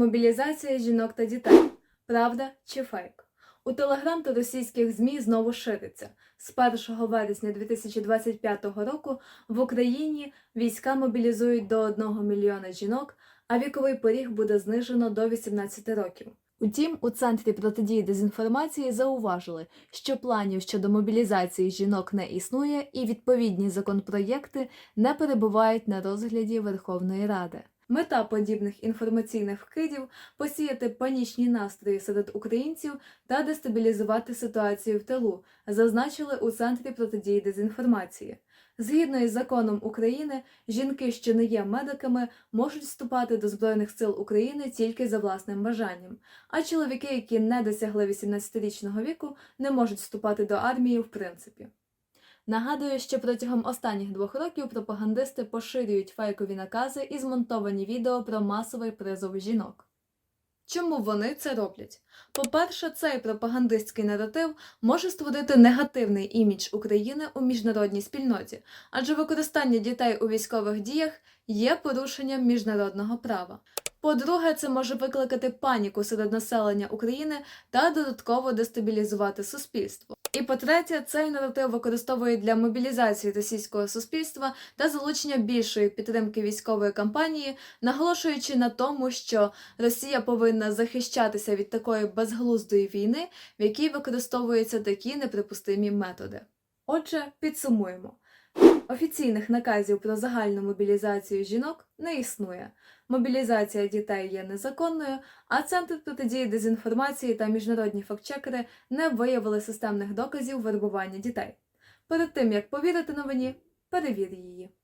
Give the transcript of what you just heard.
Мобілізація жінок та дітей. Правда чи фейк? У телеграм та російських ЗМІ знову шириться. З 1 вересня 2025 року в Україні війська мобілізують до 1 мільйона жінок, а віковий поріг буде знижено до 18 років. Утім, у центрі протидії дезінформації зауважили, що планів щодо мобілізації жінок не існує, і відповідні законопроєкти не перебувають на розгляді Верховної Ради. Мета подібних інформаційних вкидів посіяти панічні настрої серед українців та дестабілізувати ситуацію в тилу, зазначили у центрі протидії дезінформації. Згідно із законом України, жінки, що не є медиками, можуть вступати до Збройних сил України тільки за власним бажанням, а чоловіки, які не досягли 18-річного віку, не можуть вступати до армії в принципі. Нагадую, що протягом останніх двох років пропагандисти поширюють фейкові накази і змонтовані відео про масовий призов жінок. Чому вони це роблять? По-перше, цей пропагандистський наратив може створити негативний імідж України у міжнародній спільноті, адже використання дітей у військових діях є порушенням міжнародного права. По-друге, це може викликати паніку серед населення України та додатково дестабілізувати суспільство. І по-третє, цей наратив використовують для мобілізації російського суспільства та залучення більшої підтримки військової кампанії, наголошуючи на тому, що Росія повинна захищатися від такої безглуздої війни, в якій використовуються такі неприпустимі методи. Отже, підсумуємо. Офіційних наказів про загальну мобілізацію жінок не існує. Мобілізація дітей є незаконною, а Центр протидії дезінформації та міжнародні фактчекери не виявили системних доказів вербування дітей. Перед тим як повірити новині, перевір її.